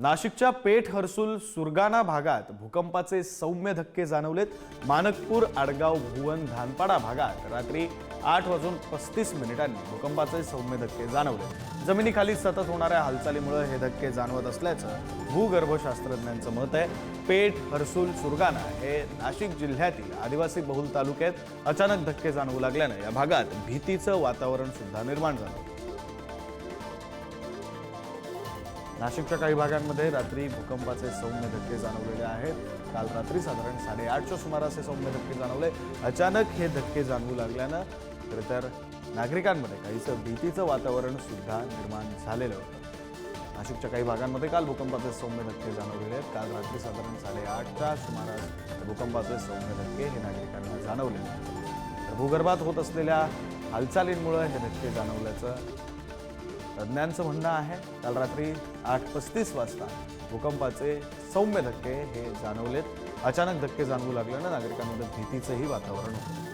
नाशिकच्या पेठ हर्सुल सुरगाणा भागात भूकंपाचे सौम्य धक्के जाणवलेत. मानकपूर आडगाव भुवन धानपाडा भागात रात्री आठ वाजून पस्तीस मिनिटांनी भूकंपाचे सौम्य धक्के जाणवले. जमिनीखाली सतत होणाऱ्या हालचालीमुळे हे धक्के जाणवत असल्याचं भूगर्भशास्त्रज्ञांचं मत आहे. पेठ हर्सुल सुरगाणा हे नाशिक जिल्ह्यातील आदिवासी बहुल तालुक्यात अचानक धक्के जाणवू लागल्यानं या भागात भीतीचं वातावरण सुद्धा निर्माण झालं नाशिकच्या काही भागांमध्ये रात्री भूकंपाचे सौम्य धक्के जाणवलेले आहेत. काल रात्री साधारण साडेआठच्या सुमारास हे सौम्य धक्के जाणवले. अचानक हे धक्के जाणवू लागल्यानं खरं तर नागरिकांमध्ये काहीसं भीतीचं वातावरण सुद्धा निर्माण झालेलं होतं. नाशिकच्या काही भागांमध्ये काल भूकंपाचे सौम्य धक्के जाणवलेले आहेत. काल रात्री साधारण साडेआठच्या सुमारास भूकंपाचे सौम्य धक्के हे नागरिकांना जाणवले. तर भूगर्भात होत असलेल्या हालचालींमुळे हे धक्के जाणवल्याचं तज्ज्ञांचं म्हणणं आहे काल रात्री आठ पस्तीस वाजता भूकंपाचे सौम्य धक्के हे जाणवलेत. अचानक धक्के जाणवू लागल्यानं नागरिकांमध्ये भीतीचंही वातावरण होतं.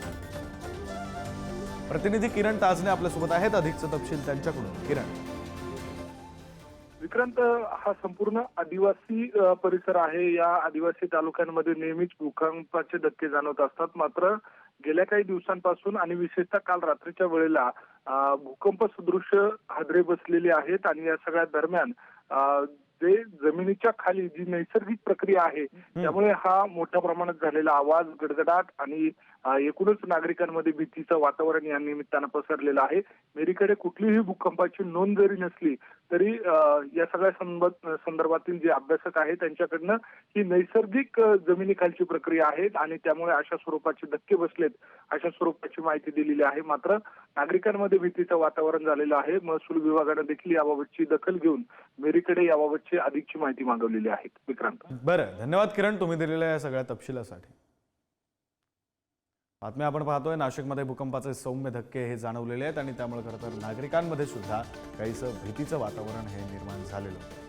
प्रतिनिधी किरण ताजने आपल्यासोबत आहेत अधिकचं तपशील त्यांच्याकडून. किरण. विक्रांत हा संपूर्ण आदिवासी परिसर आहे. या आदिवासी तालुक्यांमध्ये नेहमीच भूकंपाचे धक्के जाणवत असतात. मात्र गेल्या काही दिवसांपासून आणि विशेषतः काल रात्रीच्या वेळेला भूकंप सदृश हादरे बसलेले आहेत आणि या सगळ्या दरम्यान जे जमिनीच्या खाली जी नैसर्गिक प्रक्रिया आहे त्यामुळे हा मोठ्या प्रमाणात झालेला आवाज गडगडाट आणि एकूणच नागरिकांमध्ये भीतीचं वातावरण या निमित्तानं पसरलेलं आहे. मेरीकडे कुठलीही भूकंपाची नोंद जरी नसली तरी या सगळ्या संदर्भातील जे अभ्यासक आहेत त्यांच्याकडनं ही नैसर्गिक जमिनीखालची प्रक्रिया आहे आणि त्यामुळे अशा स्वरूपाचे धक्के बसलेत अशा स्वरूपाची माहिती दिलेली आहे. मात्र नागरिकांमध्ये भीतीचं वातावरण झालेलं आहे. महसूल विभागानं देखील याबाबतची दखल घेऊन मेरीकडे याबाबतची अधिकची माहिती मागवलेली आहे. विक्रांत. बरं. धन्यवाद किरण. तुम्ही दिलेल्या या सगळ्या तपशिलासाठी. बातम्या आपण पाहतोय. नाशिकमध्ये भूकंपाचे सौम्य धक्के हे जाणवलेले आहेत आणि त्यामुळे खरं तर नागरिकांमध्ये सुद्धा काहीसं भीतीचं वातावरण हे निर्माण झालेलं होतं